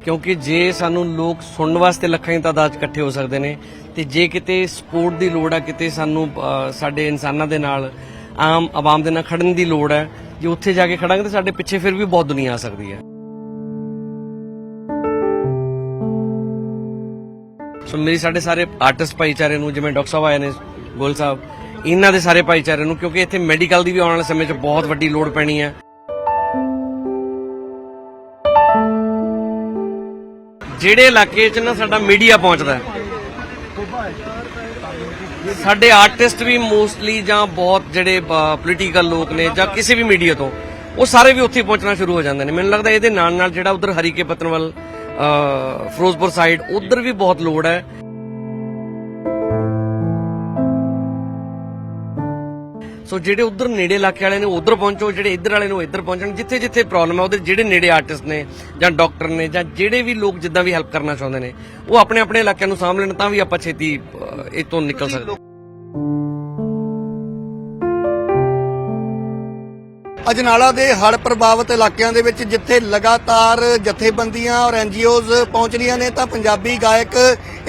ਕਿਉਂਕਿ ਜੇ ਸਾਨੂੰ ਲੋਕ ਸੁਣਨ ਵਾਸਤੇ ਲੱਖਾਂ ਦੀ ਤਾਦਾਦ ਇਕੱਠੇ ਹੋ ਸਕਦੇ ਨੇ, ਤੇ ਜੇ ਕਿਤੇ ਸਪੋਰਟ ਦੀ ਲੋੜ ਆ, ਕਿਤੇ ਸਾਨੂੰ ਸਾਡੇ ਇਨਸਾਨਾਂ ਦੇ ਨਾਲ, ਆਮ ਆਵਾਮ ਦੇ ਨਾਲ ਖੜਨ ਦੀ ਲੋੜ ਹੈ, ਜੇ ਉੱਥੇ ਜਾ ਕੇ ਖੜਾਂਗੇ ਤਾਂ ਸਾਡੇ ਪਿੱਛੇ ਫਿਰ ਵੀ ਬਹੁਤ ਦੁਨੀਆ ਆ ਸਕਦੀ ਹੈ। ਸੋ ਮੇਰੀ ਸਾਡੇ ਸਾਰੇ ਆਰਟਿਸਟ ਭਾਈਚਾਰੇ ਨੂੰ, ਜਿਵੇਂ ਡਾਕਟਰ ਸਾਹਿਬ ਆਏ ਨੇ ਗੋਲ ਸਾਹਿਬ, ਇਹਨਾਂ ਦੇ ਸਾਰੇ ਭਾਈਚਾਰੇ ਨੂੰ, ਕਿਉਂਕਿ ਇੱਥੇ ਮੈਡੀਕਲ ਦੀ ਵੀ ਆਉਣ ਵਾਲੇ ਸਮੇਂ 'ਚ ਬਹੁਤ ਵੱਡੀ ਲੋੜ ਪੈਣੀ ਹੈ। ਜਿਹੜੇ ਇਲਾਕੇ 'ਚ ਨਾ ਸਾਡਾ ਮੀਡੀਆ ਪਹੁੰਚਦਾ ਹੈ। ਸਾਡੇ ਆਰਟਿਸਟ ਵੀ ਮੋਸਟਲੀ ਜਾਂ ਬਹੁਤ ਜਿਹੜੇ ਪੋਲੀਟੀਕਲ ਲੋਕ ਨੇ ਜਾਂ ਕਿਸੇ ਵੀ ਮੀਡੀਆ ਤੋਂ, ਉਹ ਸਾਰੇ ਵੀ ਉੱਥੇ ਪਹੁੰਚਣਾ ਸ਼ੁਰੂ ਹੋ ਜਾਂਦੇ ਨੇ। ਮੈਨੂੰ ਲੱਗਦਾ ਇਹਦੇ ਨਾਲ ਨਾਲ ਜਿਹੜਾ ਉਧਰ ਹਰੀਕੇ ਪਤਨ ਵੱਲ ਫਿਰੋਜ਼ਪੁਰ ਸਾਈਡ ਉਧਰ ਵੀ ਬਹੁਤ ਲੋੜ ਹੈ। ਸੋ ਜਿਹੜੇ ਉਧਰ ਨੇੜੇ ਇਲਾਕੇ ਵਾਲੇ ਨੇ ਉਧਰ ਪਹੁੰਚੋ ਜਿਹੜੇ ਇੱਧਰ ਵਾਲੇ ਨੂੰ ਇੱਧਰ ਪਹੁੰਚਣ ਜਿੱਥੇ ਜਿੱਥੇ ਪ੍ਰੋਬਲਮ ਹੈ ਉਹਦੇ ਜਿਹੜੇ ਨੇੜੇ ਆਰਟਿਸਟ ਨੇ ਜਾਂ ਡਾਕਟਰ ਨੇ ਜਾਂ ਜਿਹੜੇ ਵੀ ਲੋਕ ਜਿੱਦਾਂ ਵੀ ਹੈਲਪ ਕਰਨਾ ਚਾਹੁੰਦੇ ਨੇ ਉਹ ਆਪਣੇ ਆਪਣੇ ਇਲਾਕਿਆਂ ਨੂੰ ਸਾਂਭ ਲੈਣ ਤਾਂ ਵੀ ਆਪਾਂ ਛੇਤੀ ਇਹ ਤੋਂ ਨਿਕਲ ਸਕਦੇ। ਅਜਨਾਲਾ ਦੇ ਹੜ੍ਹ ਪ੍ਰਭਾਵਿਤ ਇਲਾਕਿਆਂ ਦੇ ਵਿੱਚ ਜਿੱਥੇ ਲਗਾਤਾਰ ਜਥੇਬੰਦੀਆਂ ਔਰ ਐਨਜੀਓਜ਼ ਪਹੁੰਚ ਰਹੀਆਂ ਨੇ ਤਾਂ ਪੰਜਾਬੀ ਗਾਇਕ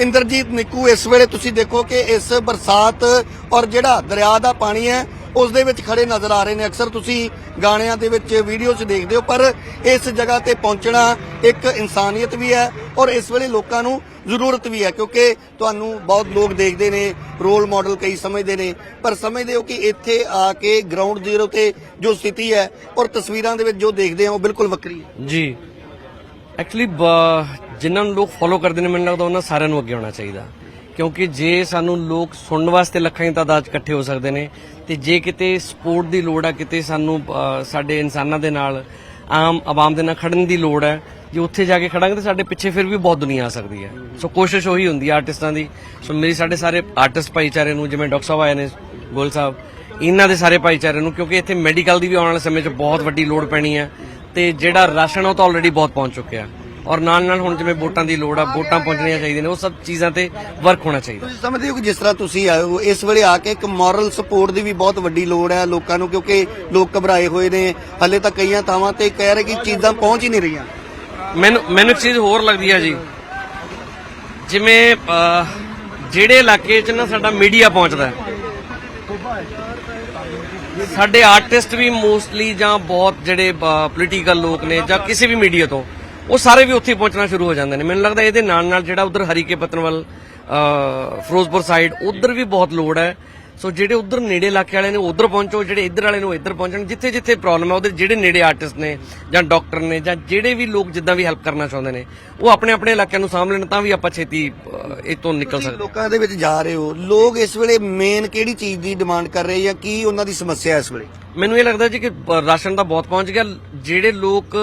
ਇੰਦਰਜੀਤ ਨਿੱਕੂ ਇਸ ਵੇਲੇ ਤੁਸੀਂ ਦੇਖੋ ਕਿ ਇਸ ਬਰਸਾਤ ਔਰ ਜਿਹੜਾ ਦਰਿਆ ਦਾ ਪਾਣੀ ਹੈ ਉਸ ਦੇ ਵਿੱਚ ਖੜੇ ਨਜ਼ਰ ਆ ਰਹੇ ਨੇ। ਅਕਸਰ ਤੁਸੀਂ ਗਾਣਿਆਂ ਦੇ ਵਿੱਚ ਵੀਡੀਓ 'ਚ ਦੇਖਦੇ ਹੋ, ਪਰ ਇਸ ਜਗ੍ਹਾ ਤੇ ਪਹੁੰਚਣਾ ਇੱਕ ਇਨਸਾਨੀਅਤ ਵੀ ਹੈ ਔਰ ਇਸ ਵੇਲੇ ਲੋਕਾਂ ਨੂੰ ਜ਼ਰੂਰਤ ਵੀ ਹੈ, ਕਿਉਂਕਿ ਤੁਹਾਨੂੰ ਬਹੁਤ ਲੋਕ ਦੇਖਦੇ ਨੇ, ਰੋਲ ਮਾਡਲ ਕਈ ਸਮਝਦੇ ਨੇ, ਪਰ ਸਮਝਦੇ ਹੋ ਕਿ ਇੱਥੇ ਆ ਕੇ ਗਰਾਊਂਡ ਜ਼ੀਰੋ ਤੇ ਜੋ ਸਥਿਤੀ ਹੈ ਔਰ ਤਸਵੀਰਾਂ ਦੇ ਵਿੱਚ ਜੋ ਦੇਖਦੇ ਆ ਉਹ ਬਿਲਕੁਲ ਵੱਖਰੀ ਹੈ। ਜੀ। ਐਕਚੁਅਲੀ ਜਿਨ੍ਹਾਂ ਨੂੰ ਲੋਕ ਫੋਲੋ ਕਰਦੇ ਨੇ, ਮੈਨੂੰ ਲੱਗਦਾ ਉਹਨਾਂ ਸਾਰਿਆਂ ਨੂੰ ਅੱਗੇ ਆਉਣਾ ਚਾਹੀਦਾ। ਕਿਉਂਕਿ ਜੇ ਸਾਨੂੰ ਲੋਕ ਸੁਣਨ ਵਾਸਤੇ ਲੱਖਾਂ ਦੀ ਤਾਦਾਦ ਇਕੱਠੇ ਹੋ ਸਕਦੇ ਨੇ, ਤੇ ਜੇ ਕਿਤੇ ਸਪੋਰਟ ਦੀ ਲੋੜ ਆ, ਕਿਤੇ ਸਾਨੂੰ ਸਾਡੇ ਇਨਸਾਨਾਂ ਦੇ ਨਾਲ, ਆਮ ਆਵਾਮ ਦੇ ਨਾਲ ਖੜਨ ਦੀ ਲੋੜ ਹੈ ਜੇ ਉੱਥੇ ਜਾ ਕੇ ਖੜਾਂਗੇ ਤਾਂ ਸਾਡੇ ਪਿੱਛੇ ਫਿਰ ਵੀ ਬਹੁਤ ਦੁਨੀਆ ਆ ਸਕਦੀ ਹੈ ਸੋ ਕੋਸ਼ਿਸ਼ ਉਹੀ ਹੁੰਦੀ ਹੈ ਆਰਟਿਸਟਾਂ ਦੀ। ਸੋ ਮੇਰੀ ਸਾਡੇ ਸਾਰੇ ਆਰਟਿਸਟ ਭਾਈਚਾਰੇ ਨੂੰ, ਜਿਵੇਂ ਡਾਕਟਰ ਸਾਹਿਬ ਆਏ ਨੇ ਗੋਲ ਸਾਹਿਬ, ਇਹਨਾਂ ਦੇ ਸਾਰੇ ਭਾਈਚਾਰੇ ਨੂੰ, ਕਿਉਂਕਿ ਇੱਥੇ ਮੈਡੀਕਲ ਦੀ ਵੀ ਆਉਣ ਵਾਲੇ ਸਮੇਂ 'ਚ ਬਹੁਤ ਵੱਡੀ ਲੋੜ ਪੈਣੀ ਹੈ ਤੇ ਜਿਹੜਾ ਰਾਸ਼ਨ ਆ ਉਹ ਤਾਂ ਆਲਰੇਡੀ ਬਹੁਤ ਪਹੁੰਚ ਚੁੱਕਿਆ। ਔਰ ਨਾਲ ਨਾਲ ਹੁਣ ਜਿਵੇਂ ਵੋਟਾਂ ਦੀ ਲੋੜ ਆ ਵੋਟਾਂ ਪਹੁੰਚਣੀਆਂ ਚਾਹੀਦੀਆਂ ਨੇ ਉਹ ਸਭ ਚੀਜ਼ਾਂ ਤੇ ਵਰਕ ਹੋਣਾ ਚਾਹੀਦਾ। ਤੁਸੀਂ ਸਮਝਦੇ ਹੋ ਕਿ ਜਿਸ ਤਰ੍ਹਾਂ ਤੁਸੀਂ ਆਏ ਹੋ ਇਸ ਵੇਲੇ ਆ ਕੇ ਇੱਕ ਮੋਰਲ ਸਪੋਰਟ ਦੀ ਵੀ ਬਹੁਤ ਵੱਡੀ ਲੋੜ ਹੈ ਲੋਕਾਂ ਨੂੰ ਕਿਉਂਕਿ ਲੋਕ ਘਬਰਾਏ ਹੋਏ ਨੇ। ਹੱਲੇ ਤਾਂ ਕਈਆਂ ਥਾਵਾਂ ਤੇ ਕਹਿ ਰਹੇ ਕਿ ਚੀਜ਼ਾਂ ਪਹੁੰਚ ਹੀ ਨਹੀਂ ਰਹੀਆਂ। ਮੈਨੂੰ ਮੈਨੂੰ ਇੱਕ ਚੀਜ਼ ਹੋਰ ਲੱਗਦੀ ਹੈ ਜੀ। ਜਿਵੇਂ ਜਿਹੜੇ ਇਲਾਕੇ 'ਚ ਨਾ ਸਾਡਾ ਮੀਡੀਆ ਪਹੁੰਚਦਾ ਹੈ ਸਾਡੇ ਆਰਟਿਸਟ ਵੀ ਮੋਸਟਲੀ ਜਾਂ ਬਹੁਤ ਜਿਹੜੇ ਪੋਲੀਟੀਕਲ ਲੋਕ ਨੇ ਜਾਂ ਕਿਸੇ ਵੀ ਮੀਡੀਆ ਤੋਂ ਉਹ ਸਾਰੇ ਵੀ ਉੱਥੇ ਪਹੁੰਚਣਾ ਸ਼ੁਰੂ ਹੋ ਜਾਂਦੇ ਨੇ। ਮੈਨੂੰ ਲੱਗਦਾ ਇਹਦੇ ਨਾਲ ਨਾਲ ਜਿਹੜਾ ਉਧਰ ਹਰੀਕੇ ਪਤਨ ਵੱਲ ਫਿਰੋਜ਼ਪੁਰ ਸਾਈਡ ਉਧਰ ਵੀ ਬਹੁਤ ਲੋੜ ਹੈ। ਸੋ ਜਿਹੜੇ ਉਧਰ ਨੇੜੇ ਇਲਾਕੇ ਵਾਲੇ ਨੇ ਉਧਰ ਪਹੁੰਚੋ ਜਿਹੜੇ ਇੱਧਰ ਵਾਲੇ ਨੂੰ ਇੱਧਰ ਪਹੁੰਚਣ। ਜਿੱਥੇ ਜਿੱਥੇ ਪ੍ਰੋਬਲਮ ਹੈ ਉਹਦੇ ਜਿਹੜੇ ਨੇੜੇ ਆਰਟਿਸਟ ਨੇ ਜਾਂ ਡਾਕਟਰ ਨੇ ਜਾਂ ਜਿਹੜੇ ਵੀ ਲੋਕ ਜਿੱਦਾਂ ਵੀ ਹੈਲਪ ਕਰਨਾ ਚਾਹੁੰਦੇ ਨੇ ਉਹ ਆਪਣੇ ਆਪਣੇ ਇਲਾਕਿਆਂ ਨੂੰ ਸਾਂਭ ਲੈਣ ਤਾਂ ਵੀ ਆਪਾਂ ਛੇਤੀ ਅਹ, ਇਹ ਤੋਂ ਨਿਕਲ ਸਕਦੇ। ਲੋਕਾਂ ਦੇ ਵਿੱਚ ਜਾ ਰਹੇ ਹੋ। ਲੋਕ ਇਸ ਵੇਲੇ ਮੇਨ ਕਿਹੜੀ ਚੀਜ਼ ਦੀ ਡਿਮਾਂਡ ਕਰ ਰਹੇ ਜਾਂ ਕੀ ਉਹਨਾਂ ਦੀ ਸਮੱਸਿਆ ਇਸ ਵੇਲੇ? ਮੈਨੂੰ ਇਹ ਲੱਗਦਾ ਜੀ ਕਿ ਰਾਸ਼ਨ ਤਾਂ ਬਹੁਤ ਪਹੁੰਚ ਗਿਆ। ਜਿਹੜੇ ਲੋਕ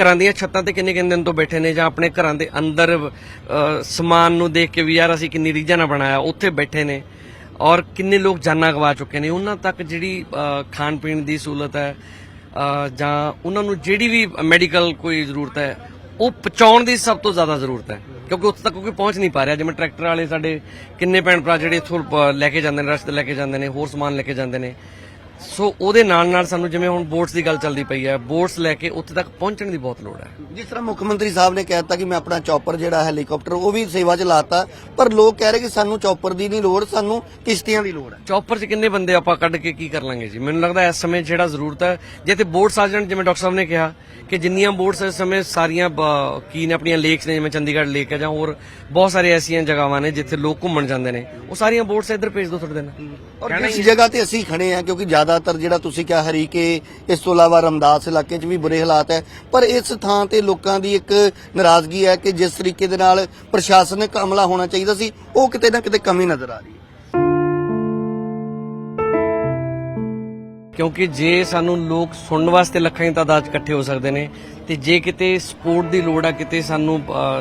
ਘਰਾਂ ਦੀਆਂ ਛੱਤਾਂ ਤੇ ਕਿੰਨੇ ਕਿੰਨੇ ਦਿਨ ਤੋਂ ਬੈਠੇ ਨੇ ਜਾਂ ਆਪਣੇ ਘਰਾਂ ਦੇ ਅੰਦਰ ਸਮਾਨ ਨੂੰ ਦੇਖ ਕੇ ਵੀ ਯਾਰ ਅਸੀਂ ਕਿੰਨੀ ਰੀਝਾਂ ਨਾਲ ਬਣਾਇਆ ਉੱਥੇ ਬੈਠੇ ਨੇ। ਔਰ ਕਿੰਨੇ ਲੋਕ ਜਾਨਾਂ ਗਵਾ ਚੁੱਕੇ ਨੇ। ਉਹਨਾਂ ਤੱਕ ਜਿਹੜੀ ਖਾਣ ਪੀਣ ਦੀ ਸਹੂਲਤ ਹੈ ਜਾਂ ਉਹਨਾਂ ਨੂੰ ਜਿਹੜੀ ਵੀ ਮੈਡੀਕਲ ਕੋਈ ਜ਼ਰੂਰਤ ਹੈ ਉਹ ਪਹੁੰਚਾਉਣ ਦੀ ਸਭ ਤੋਂ ਜ਼ਿਆਦਾ ਜ਼ਰੂਰਤ ਹੈ। ਕਿਉਂਕਿ ਉੱਥੇ ਤੱਕ ਕੋਈ ਪਹੁੰਚ ਨਹੀਂ ਪਾ ਰਿਹਾ। ਜਿਵੇਂ ਟਰੈਕਟਰ ਵਾਲੇ ਸਾਡੇ ਕਿੰਨੇ ਭੈਣ ਭਰਾ ਜਿਹੜੇ ਇੱਥੋਂ ਅ, ਲੈ ਕੇ ਜਾਂਦੇ ਨੇ ਰਸਤੇ ਲੈ ਕੇ ਜਾਂਦੇ ਨੇ ਹੋਰ ਸਮਾਨ ਲੈ ਕੇ ਜਾਂਦੇ ਨੇ। ਸੋ ਉਹਦੇ ਨਾਲ ਨਾਲ ਸਾਨੂੰ ਜਿਵੇਂ ਹੁਣ ਬੋਟਸ ਦੀ ਗੱਲ ਚੱਲਦੀ ਪਈ ਹੈ ਬੋਟਸ ਲੈ ਕੇ ਉੱਥੇ ਤੱਕ ਪਹੁੰਚਣ ਦੀ ਬਹੁਤ ਲੋੜ ਹੈ। ਜਿਸ ਤਰ੍ਹਾਂ ਮੁੱਖ ਮੰਤਰੀ ਸਾਹਿਬ ਨੇ ਕਹਿਤਾ ਕਿ ਮੈਂ ਆਪਣਾ ਚੌਪਰ ਜਿਹੜਾ ਹੈਲੀਕਾਪਟਰ ਉਹ ਵੀ ਸੇਵਾ 'ਚ ਲਾਤਾ ਪਰ ਲੋਕ ਕਹਿ ਰਹੇ ਕਿ ਸਾਨੂੰ ਚੌਪਰ ਦੀ ਨਹੀਂ ਲੋੜ ਸਾਨੂੰ ਕਿਸ਼ਤੀਆਂ ਦੀ ਲੋੜ ਹੈ। ਚੌਪਰ 'ਚ ਕਿੰਨੇ ਬੰਦੇ ਆਪਾਂ ਕੱਢ ਕੇ ਕੀ ਕਰ ਲਾਂਗੇ ਜੀ? ਮੈਨੂੰ ਲੱਗਦਾ ਇਸ ਸਮੇਂ ਜਿਹੜਾ ਜ਼ਰੂਰਤ ਹੈ ਜੇ ਤੇ ਬੋਟਸ ਆ ਜਾਣ ਜਿਵੇਂ ਡਾਕਟਰ ਸਾਹਿਬ ਨੇ ਕਿਹਾ ਕਿ ਜਿੰਨੀਆਂ ਬੋਟਸ ਇਸ ਸਮੇਂ ਸਾਰੀਆਂ ਕੀ ਨੇ ਆਪਣੀਆਂ ਲੇਕਸ ਨੇ ਜਿਵੇਂ ਚੰਡੀਗੜ੍ਹ ਲੇਕ ਹੈ ਜਾਂ ਹੋਰ ਬਹੁਤ ਸਾਰੇ ਐਸੀਆਂ ਜਗ੍ਹਾਵਾਂ ਨੇ ਜਿੱਥੇ ਲੋਕ ਘੁੰਮਣ ਜਾਂਦੇ ਨੇ ਉਹ ਸਾਰੀਆਂ ਬੋਟਸ ਇੱਧਰ ਭੇਜ ਦਿਓ ਥੋੜੇ ਦਿਨ ਔਰ ਜਿਸ ਜਗ੍ਹਾ ਤੇ ਅਸੀਂ ਖੜੇ ਆ ਕਿਉਂਕਿ ਜ਼ਿਆਦਾਤਰ ਜਿਹੜਾ ਤੁਸੀਂ ਕਿਹਾ ਹਰੀਕੇ, ਇਸ ਤੋਂ ਇਲਾਵਾ ਰਮਦਾਸ ਇਲਾਕੇ 'ਚ ਵੀ ਬੁਰੇ ਹਾਲਾਤ ਹੈ। ਪਰ ਇਸ ਥਾਂ ਤੇ ਲੋਕਾਂ ਦੀ ਇੱਕ ਨਾਰਾਜ਼ਗੀ ਹੈ ਕਿ ਜਿਸ ਤਰੀਕੇ ਦੇ ਨਾਲ ਪ੍ਰਸ਼ਾਸਨਿਕ ਅਮਲਾ ਹੋਣਾ ਚਾਹੀਦਾ ਸੀ, ਉਹ ਕਿਤੇ ਨਾ ਕਿਤੇ ਕਮੀ ਨਜ਼ਰ ਆ ਰਹੀ ਹੈ। ਕਿਉਂਕਿ ਜੇ ਸਾਨੂੰ ਲੋਕ ਸੁਣਨ ਵਾਸਤੇ ਲੱਖਾਂ ਦੀ ਤਾਦਾਦ ਇਕੱਠੇ ਹੋ ਸਕਦੇ ਨੇ, ਤੇ ਜੇ ਕਿਤੇ ਸਪੋਰਟ ਦੀ ਲੋੜ ਆ ਕਿਤੇ ਸਾਨੂੰ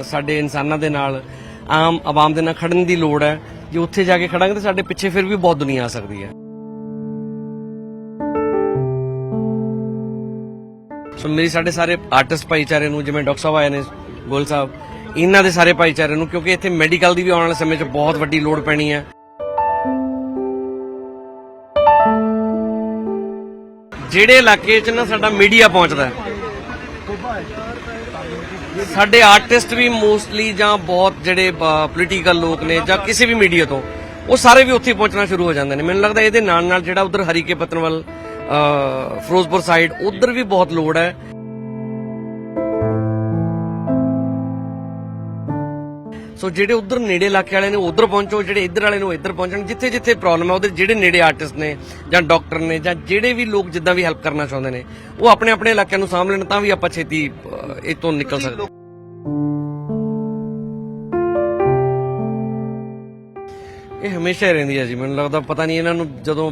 ਸਾਡੇ ਇਨਸਾਨਾਂ ਦੇ ਨਾਲ, ਆਮ ਆਵਾਮ ਦੇ ਨਾਲ ਖੜਨ ਦੀ ਲੋੜ ਹੈ, ਜੇ ਉੱਥੇ ਜਾ ਕੇ ਖੜਾਂਗੇ ਤਾਂ ਸਾਡੇ ਪਿੱਛੇ ਫਿਰ ਵੀ ਬਹੁਤ ਦੁਨੀਆ ਆ ਸਕਦੀ ਹੈ। ਸੋ ਮੇਰੀ ਸਾਡੇ ਸਾਰੇ ਆਰਟਿਸਟ ਭਾਈਚਾਰੇ ਨੂੰ ਜਿਵੇਂ ਡਾਕਟਰ ਸਾਹਿਬ ਆਏ ਨੇ ਗੋਲ ਸਾਹਿਬ ਇਹਨਾਂ ਦੇ ਸਾਰੇ ਭਾਈਚਾਰੇ ਨੂੰ ਕਿਉਂਕਿ ਇੱਥੇ ਮੈਡੀਕਲ ਦੀ ਵੀ ਆਉਣ ਵਾਲੇ ਸਮੇਂ 'ਚ ਬਹੁਤ ਵੱਡੀ ਲੋੜ ਪੈਣੀ ਹੈ। ਜਿਹੜੇ ਇਲਾਕੇ 'ਚ ਨਾ ਸਾਡਾ ਮੀਡੀਆ ਪਹੁੰਚਦਾ ਸਾਡੇ ਆਰਟਿਸਟ ਵੀ ਮੋਸਟਲੀ ਜਾਂ ਬਹੁਤ ਜਿਹੜੇ ਪੋਲੀਟੀਕਲ ਲੋਕ ਨੇ ਜਾਂ ਕਿਸੇ ਵੀ ਮੀਡੀਆ ਤੋਂ ਉਹ ਸਾਰੇ ਵੀ ਉੱਥੇ ਪਹੁੰਚਣਾ ਸ਼ੁਰੂ ਹੋ ਜਾਂਦੇ ਨੇ। ਮੈਨੂੰ ਲੱਗਦਾ ਇਹਦੇ ਨਾਲ ਨਾਲ ਜਿਹੜਾ ਉਧਰ ਹਰੀਕੇ ਪਤਨਵਲ ਅ, ਫਿਰੋਜ਼ਪੁਰ ਸਾਈਡ ਉਧਰ ਵੀ ਬਹੁਤ ਲੋੜ ਹੈ। ਸੋ ਜਿਹੜੇ ਉਧਰ ਨੇੜੇ ਇਲਾਕੇ ਵਾਲੇ ਨੇ ਉਧਰ ਪਹੁੰਚੋ, ਜਿਹੜੇ ਇੱਧਰ ਵਾਲੇ ਨੂੰ ਇੱਧਰ ਪਹੁੰਚਣ। ਜਿੱਥੇ ਜਿੱਥੇ ਪ੍ਰੋਬਲਮ ਹੈ, ਉਹਦੇ ਜਿਹੜੇ ਨੇੜੇ ਆਰਟਿਸਟ ਨੇ ਜਾਂ ਡਾਕਟਰ ਨੇ ਜਾਂ ਜਿਹੜੇ ਵੀ ਲੋਕ ਜਿੱਦਾਂ ਵੀ ਹੈਲਪ ਕਰਨਾ ਚਾਹੁੰਦੇ ਨੇ, ਉਹ ਆਪਣੇ ਆਪਣੇ ਇਲਾਕਿਆਂ ਨੂੰ ਸਾਂਭ ਲੈਣ, ਤਾਂ ਵੀ ਆਪਾਂ ਛੇਤੀ ਇਹ ਤੋਂ ਨਿਕਲ ਸਕਦੇ ਇਹ ਹਮੇਸ਼ਾ ਹੀ ਰਹਿੰਦੀ ਹੈ ਜੀ। ਮੈਨੂੰ ਲੱਗਦਾ ਪਤਾ ਨਹੀਂ ਇਹਨਾਂ ਨੂੰ ਜਦੋਂ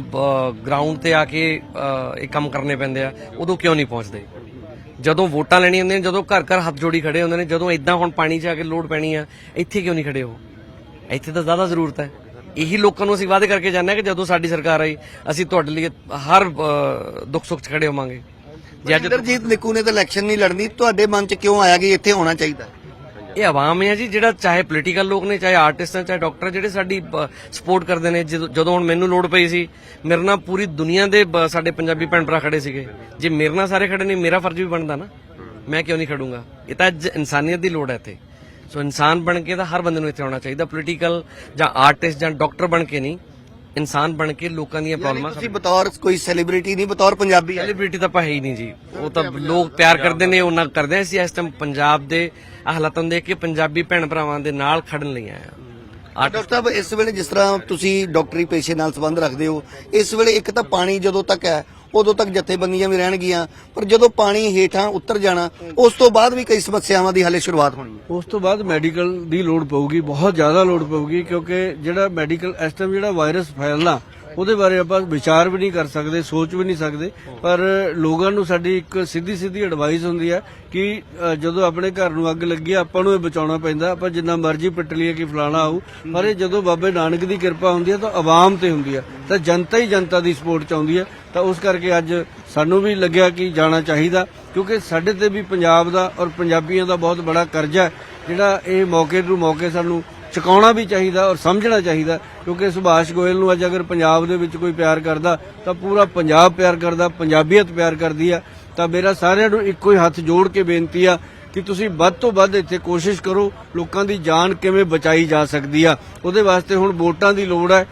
ਗਰਾਊਂਡ ਤੇ ਆ ਕੇ ਇਹ ਕੰਮ ਕਰਨੇ ਪੈਂਦੇ ਆ, ਉਦੋਂ ਕਿਉਂ ਨਹੀਂ ਪਹੁੰਚਦੇ? ਜਦੋਂ ਵੋਟਾਂ ਲੈਣੀਆਂ ਹੁੰਦੀਆਂ ਨੇ, ਜਦੋਂ ਘਰ ਘਰ ਹੱਥ ਜੋੜੀ ਖੜੇ ਹੁੰਦੇ ਨੇ, ਜਦੋਂ ਇਦਾਂ ਹੁਣ ਪਾਣੀ 'ਚ ਆ ਕੇ ਲੋੜ ਪੈਣੀ ਆ, ਇੱਥੇ ਕਿਉਂ ਨਹੀਂ ਖੜੇ ਹੋ ਇੱਥੇ ਤਾਂ ਜ਼ਿਆਦਾ ਜ਼ਰੂਰਤ ਹੈ। ਇਹੀ ਲੋਕਾਂ ਨੂੰ ਅਸੀਂ ਵਾਅਦੇ ਕਰਕੇ ਜਾਂਦੇ ਹਾਂ ਕਿ ਜਦੋਂ ਸਾਡੀ ਸਰਕਾਰ ਆਈ, ਅਸੀਂ ਤੁਹਾਡੇ ਲਈ ਹਰ ਦੁੱਖ ਸੁੱਖ 'ਚ ਖੜੇ ਹੋਵਾਂਗੇ। ਜੇ ਨਿੱਕੂ ਨੇ ਤਾਂ ਇਲੈਕਸ਼ਨ ਨਹੀਂ ਲੜਨੀ, ਤੁਹਾਡੇ ਮਨ 'ਚ ਕਿਉਂ ਆਇਆ ਕਿ ਇੱਥੇ ਹੋਣਾ ਚਾਹੀਦਾ? ਇਹ ਆਵਾਮ ਹੈ ਜੀ, ਜਿਹੜਾ ਚਾਹੇ ਪੋਲੀਟੀਕਲ ਲੋਕ ਨੇ, ਚਾਹੇ ਆਰਟਿਸਟ ਨੇ, ਚਾਹੇ ਡਾਕਟਰ ਜਿਹੜੇ ਸਾਡੀ ਸਪੋਰਟ ਕਰਦੇ ਨੇ, ਜਦੋਂ ਜਦੋਂ ਹੁਣ ਮੈਨੂੰ ਲੋੜ ਪਈ ਸੀ, ਮੇਰੇ ਨਾਲ ਪੂਰੀ ਦੁਨੀਆ ਦੇ ਸਾਡੇ ਪੰਜਾਬੀ ਭੈਣ ਭਰਾ ਖੜੇ ਸੀਗੇ। ਜੇ ਮੇਰੇ ਨਾਲ ਸਾਰੇ ਖੜੇ ਨੇ, ਮੇਰਾ ਫਰਜ਼ ਵੀ ਬਣਦਾ ਨਾ। ਮੈਂ ਕਿਉਂ ਨਹੀਂ ਖੜੂੰਗਾ? ਇਹ ਤਾਂ ਅੱਜ ਇਨਸਾਨੀਅਤ ਦੀ ਲੋੜ ਹੈ ਇੱਥੇ। ਸੋ ਇਨਸਾਨ ਬਣ ਕੇ ਤਾਂ ਹਰ ਬੰਦੇ ਨੂੰ ਇੱਥੇ ਆਉਣਾ ਚਾਹੀਦਾ। ਪੋਲੀਟੀਕਲ ਜਾਂ ਆਰਟਿਸਟ ਜਾਂ ਡਾਕਟਰ ਬਣ ਕੇ ਨਹੀਂ ਇਨਸਾਨ ਬਣ ਕੇ ਲੋਕਾਂ ਦੀਆਂ ਪ੍ਰੋਬਲਮਾਂ ਤੁਸੀਂ ਬਤੌਰ ਕੋਈ ਸੈਲੀਬ੍ਰਿਟੀ ਨਹੀਂ ਬਤੌਰ ਪੰਜਾਬੀ ਸੈਲੀਬ੍ਰਿਟੀ ਤਾਂ ਆਪਾਂ ਹੈ ਹੀ ਨਹੀਂ ਜੀ। ਉਹ ਤਾਂ ਲੋਕ ਪਿਆਰ ਕਰਦੇ ਨੇ ਉਹਨਾਂ ਕਰਦੇ ਆ। ਅਸੀਂ ਇਸ ਟਾਈਮ ਪੰਜਾਬ ਦੇ ਹਾਲਾਤਾਂ ਦੇਖ ਕੇ ਪੰਜਾਬੀ ਭੈਣ ਭਰਾਵਾਂ ਦੇ ਨਾਲ ਖੜਨ ਲਈ ਆਏ ਆ ਡਾਕਟਰ ਸਾਹਿਬ ਇਸ ਵੇਲੇ ਜਿਸ ਤਰ੍ਹਾਂ ਤੁਸੀਂ ਡਾਕਟਰੀ ਪੇਸ਼ੇ ਨਾਲ ਸੰਬੰਧ ਰੱਖਦੇ ਹੋ ਇਸ ਵੇਲੇ ਇੱਕ ਤਾਂ ਪਾਣੀ ਜਦੋਂ ਤੱਕ ਹੈ ਉਦੋਂ ਤੱਕ ਜਥੇਬੰਦੀਆਂ ਵੀ ਰਹਿਣਗੀਆਂ। ਪਰ ਜਦੋਂ ਪਾਣੀ ਹੇਠਾਂ ਉਤਰ ਜਾਣਾ, ਉਸ ਤੋਂ ਬਾਅਦ ਵੀ ਕਈ ਸਮੱਸਿਆਵਾਂ ਦੀ ਹਾਲੇ ਸ਼ੁਰੂਆਤ ਹੋਣੀ ਹੈ। ਉਸ ਤੋਂ ਬਾਅਦ ਮੈਡੀਕਲ ਦੀ ਲੋੜ ਪਊਗੀ, ਬਹੁਤ ਜ਼ਿਆਦਾ ਲੋੜ ਪਊਗੀ, ਕਿਉਂਕਿ ਜਿਹੜਾ ਮੈਡੀਕਲ, ਇਸ ਟਾਈਮ ਜਿਹੜਾ ਵਾਇਰਸ ਫੈਲਣਾ ਉਹਦੇ ਬਾਰੇ ਆਪਾਂ ਵਿਚਾਰ ਵੀ ਨਹੀਂ ਕਰ ਸਕਦੇ, ਸੋਚ ਵੀ ਨਹੀਂ ਸਕਦੇ। ਪਰ ਲੋਕਾਂ ਨੂੰ ਸਾਡੀ ਇੱਕ ਸਿੱਧੀ ਸਿੱਧੀ ਐਡਵਾਈਸ ਹੁੰਦੀ ਹੈ ਕਿ ਜਦੋਂ ਆਪਣੇ ਘਰ ਨੂੰ ਅੱਗ ਲੱਗੀ ਆਪਾਂ ਨੂੰ ਇਹ ਬਚਾਉਣਾ ਪੈਂਦਾ। ਆਪਾਂ ਜਿੰਨਾ ਮਰਜ਼ੀ ਪਿੱਟ ਲਈਏ ਕਿ ਫਲਾਣਾ ਆਊ, ਪਰ ਇਹ ਜਦੋਂ ਬਾਬੇ ਨਾਨਕ ਦੀ ਕਿਰਪਾ ਹੁੰਦੀ ਹੈ ਤਾਂ ਆਵਾਮ ਤੇ ਹੁੰਦੀ ਹੈ ਤਾਂ ਜਨਤਾ ਹੀ ਜਨਤਾ ਦੀ ਸਪੋਰਟ 'ਚ ਆਉਂਦੀ ਹੈ ਤਾਂ ਉਸ ਕਰਕੇ ਅੱਜ ਸਾਨੂੰ ਵੀ ਲੱਗਿਆ ਕਿ ਜਾਣਾ ਚਾਹੀਦਾ, ਕਿਉਂਕਿ ਸਾਡੇ ਤੇ ਵੀ ਪੰਜਾਬ ਦਾ ਔਰ ਪੰਜਾਬੀਆਂ ਦਾ ਬਹੁਤ ਬੜਾ ਕਰਜ਼ਾ ਹੈ, ਜਿਹੜਾ ਇਹ ਮੌਕੇ ਨੂੰ ਮੌਕੇ ਸਾਨੂੰ ਚੁਕਾਉਣਾ ਵੀ ਚਾਹੀਦਾ ਔਰ ਸਮਝਣਾ ਚਾਹੀਦਾ, ਕਿਉਂਕਿ ਸੁਭਾਸ਼ ਗੋਇਲ ਨੂੰ ਅੱਜ ਅਗਰ ਪੰਜਾਬ ਦੇ ਵਿੱਚ ਕੋਈ ਪਿਆਰ ਕਰਦਾ, ਤਾਂ ਪੂਰਾ ਪੰਜਾਬ ਪਿਆਰ ਕਰਦਾ, ਪੰਜਾਬੀਅਤ ਪਿਆਰ ਕਰਦੀ ਆ, ਤਾਂ ਮੇਰਾ ਸਾਰਿਆਂ ਨੂੰ ਇੱਕੋ ਹੀ ਹੱਥ ਜੋੜ ਕੇ ਬੇਨਤੀ ਆ ਕਿ ਤੁਸੀਂ ਵੱਧ ਤੋਂ ਵੱਧ ਇੱਥੇ ਕੋਸ਼ਿਸ਼ ਕਰੋ, ਲੋਕਾਂ ਦੀ ਜਾਨ ਕਿਵੇਂ ਬਚਾਈ ਜਾ ਸਕਦੀ ਆ। ਉਹਦੇ ਵਾਸਤੇ ਹੁਣ ਵੋਟਾਂ ਦੀ ਲੋੜ ਹੈ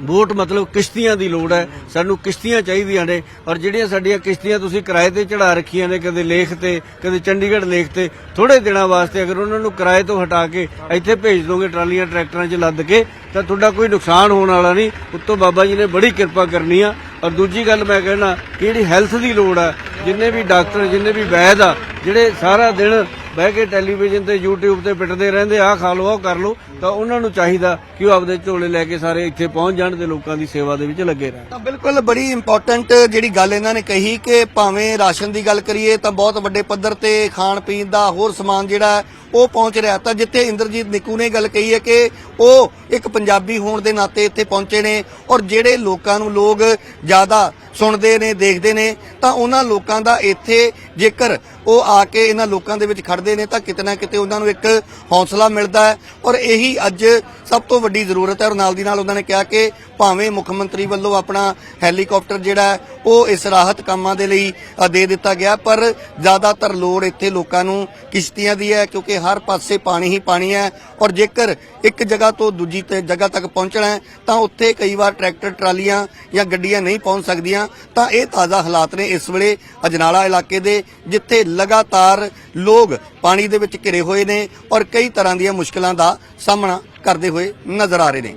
ਵੋਟ ਮਤਲਬ ਕਿਸ਼ਤੀਆਂ ਦੀ ਲੋੜ ਹੈ, ਸਾਨੂੰ ਕਿਸ਼ਤੀਆਂ ਚਾਹੀਦੀਆਂ ਨੇ ਔਰ ਜਿਹੜੀਆਂ ਸਾਡੀਆਂ ਕਿਸ਼ਤੀਆਂ ਤੁਸੀਂ ਕਿਰਾਏ ਤੇ ਚੜਾ ਰੱਖੀਆਂ ਨੇ, ਕਦੇ ਲੇਖ ਤੇ, ਕਦੇ ਚੰਡੀਗੜ੍ਹ ਲੇਖ ਤੇ ਥੋੜੇ ਦਿਨਾਂ ਵਾਸਤੇ ਅਗਰ ਉਹਨਾਂ ਨੂੰ ਕਿਰਾਏ ਤੋਂ ਹਟਾ ਕੇ ਇੱਥੇ ਭੇਜ ਦੋਗੇ, ਟਰਾਲੀਆਂ, ਟਰੈਕਟਰਾਂ 'ਚ ਲੱਦ ਕੇ, ਤਾਂ ਤੁਹਾਡਾ ਕੋਈ ਨੁਕਸਾਨ ਹੋਣ ਵਾਲਾ ਨਹੀਂ। ਉੱਤੋਂ ਬਾਬਾ ਜੀ ਨੇ ਬੜੀ ਕਿਰਪਾ ਕਰਨੀ ਆ। ਔਰ ਦੂਜੀ ਗੱਲ ਮੈਂ ਕਹਿਣਾ ਕਿ ਜਿਹੜੀ ਹੈਲਥ ਦੀ ਲੋੜ ਆ, ਜਿੰਨੇ ਵੀ ਡਾਕਟਰ, ਜਿੰਨੇ ਵੀ ਵੈਦ ਆ, ਜਿਹੜੇ ਸਾਰਾ ਦਿਨ ਬਹਿ ਕੇ ਟੈਲੀਵਿਜ਼ਨ ਤੇ YouTube ਤੇ ਪਿੱਟਦੇ ਰਹਿੰਦੇ, ਆਹ ਖਾ ਲਓ, ਆਹ ਕਰ ਲਓ, ਤਾਂ ਉਹਨਾਂ ਨੂੰ ਚਾਹੀਦਾ ਕਿ ਉਹ ਆਪਦੇ ਝੋਲੇ ਲੈ ਕੇ ਸਾਰੇ ਇੱਥੇ ਪਹੁੰਚ ਜਾਣ ਤੇ ਲੋਕਾਂ ਦੀ ਸੇਵਾ ਦੇ ਵਿੱਚ ਲੱਗੇ ਰਹਿਣ। ਤਾਂ ਬਿਲਕੁਲ ਬੜੀ ਇੰਪੋਰਟੈਂਟ ਜਿਹੜੀ ਗੱਲ ਇਹਨਾਂ ਨੇ ਕਹੀ ਕਿ ਭਾਵੇਂ ਰਾਸ਼ਨ ਦੀ ਗੱਲ ਕਰੀਏ ਤਾਂ ਬਹੁਤ ਵੱਡੇ ਪੱਧਰ ਤੇ ਖਾਣ ਪੀਣ ਦਾ ਹੋਰ ਸਮਾਨ ਜਿਹੜਾ ਉਹ ਪਹੁੰਚ ਰਿਹਾ ਤਾਂ ਜਿੱਥੇ ਇੰਦਰਜੀਤ ਨਿੱਕੂ ਨੇ ਗੱਲ ਕਹੀ ਹੈ ਕਿ ਉਹ ਇੱਕ ਪੰਜਾਬੀ ਹੋਣ ਦੇ ਨਾਤੇ ਇੱਥੇ ਪਹੁੰਚੇ ਨੇ ਔਰ ਜਿਹੜੇ ਲੋਕਾਂ ਨੂੰ ਲੋਕ ਜ਼ਿਆਦਾ ਸੁਣਦੇ ਨੇ, ਦੇਖਦੇ ਨੇ, ਤਾਂ ਉਹਨਾਂ ਲੋਕਾਂ ਦਾ ਇੱਥੇ ਜੇਕਰ ਉਹ ਆ ਕੇ ਇਹਨਾਂ ਲੋਕਾਂ ਦੇ ਵਿੱਚ ਖੜਦੇ ਨੇ ਤਾਂ ਕਿਤੇ ਨਾ ਕਿਤੇ ਉਹਨਾਂ ਨੂੰ ਇੱਕ ਹੌਸਲਾ ਮਿਲਦਾ ਹੈ ਔਰ ਇਹੀ ਅੱਜ ਸਭ ਤੋਂ ਵੱਡੀ ਜ਼ਰੂਰਤ ਹੈ ਔਰ ਨਾਲ ਦੀ ਨਾਲ ਉਹਨਾਂ ਨੇ ਕਿਹਾ ਕਿ ਭਾਵੇਂ ਮੁੱਖ ਮੰਤਰੀ ਵੱਲੋਂ ਆਪਣਾ ਹੈਲੀਕਾਪਟਰ ਜਿਹੜਾ ਉਹ ਇਸ ਰਾਹਤ ਕੰਮਾਂ ਦੇ ਲਈ ਦੇ ਦਿੱਤਾ ਗਿਆ, ਪਰ ਜ਼ਿਆਦਾਤਰ ਲੋੜ ਇੱਥੇ ਲੋਕਾਂ ਨੂੰ ਕਿਸ਼ਤੀਆਂ ਦੀ ਹੈ ਕਿਉਂਕਿ ਹਰ ਪਾਸੇ ਪਾਣੀ ਹੀ ਪਾਣੀ ਹੈ ਔਰ ਜੇਕਰ ਇੱਕ ਜਗ੍ਹਾ ਤੋਂ ਦੂਜੀ ਤੇ ਜਗ੍ਹਾ ਤੱਕ ਪਹੁੰਚਣਾ ਹੈ, ਤਾਂ ਉੱਥੇ ਕਈ ਵਾਰ ਟਰੈਕਟਰ, ਟਰਾਲੀਆਂ ਜਾਂ ਗੱਡੀਆਂ ਨਹੀਂ ਪਹੁੰਚ ਸਕਦੀਆਂ। ਤਾਂ ਇਹ ਤਾਜ਼ਾ ਹਾਲਾਤ ਨੇ ਇਸ ਵੇਲੇ ਅਜਨਾਲਾ ਇਲਾਕੇ ਦੇ, ਜਿੱਥੇ ਲਗਾਤਾਰ ਲੋਕ ਪਾਣੀ ਦੇ ਵਿੱਚ ਘਿਰੇ ਹੋਏ ਨੇ ਔਰ ਕਈ ਤਰ੍ਹਾਂ ਦੀਆਂ ਮੁਸ਼ਕਲਾਂ ਦਾ ਸਾਹਮਣਾ ਕਰਦੇ ਹੋਏ ਨਜ਼ਰ ਆ ਰਹੇ ਨੇ।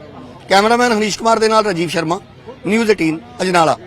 ਕੈਮਰਾਮੈਨ ਹਨੀਸ਼ ਕੁਮਾਰ ਦੇ ਨਾਲ ਰਾਜੀਵ ਸ਼ਰਮਾ, ਨਿਊਜ਼ 18 ਅਜਨਾਲਾ।